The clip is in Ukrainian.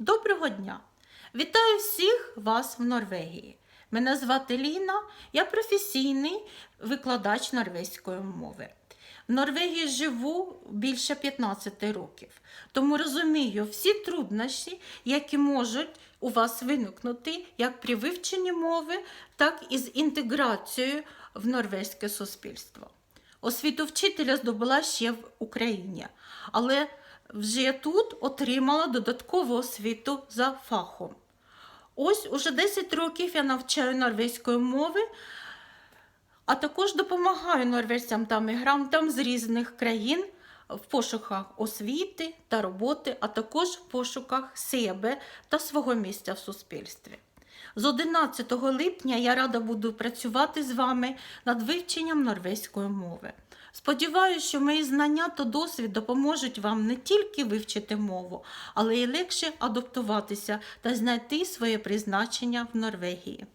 Доброго дня! Вітаю всіх вас в Норвегії. Мене звати Ліна, я професійний викладач норвезької мови. В Норвегії живу більше 15 років, тому розумію всі труднощі, які можуть у вас виникнути як при вивченні мови, так і з інтеграцією в норвезьке суспільство. Освіту вчителя здобула ще в Україні, але вже тут отримала додаткову освіту за фахом. Ось уже 10 років я навчаю норвезької мови, а також допомагаю норвежцям та мігрантам з різних країн в пошуках освіти та роботи, а також в пошуках себе та свого місця в суспільстві. З 11 липня я рада буду працювати з вами над вивченням норвезької мови. Сподіваюся, що мої знання та досвід допоможуть вам не тільки вивчити мову, але й легше адаптуватися та знайти своє призначення в Норвегії.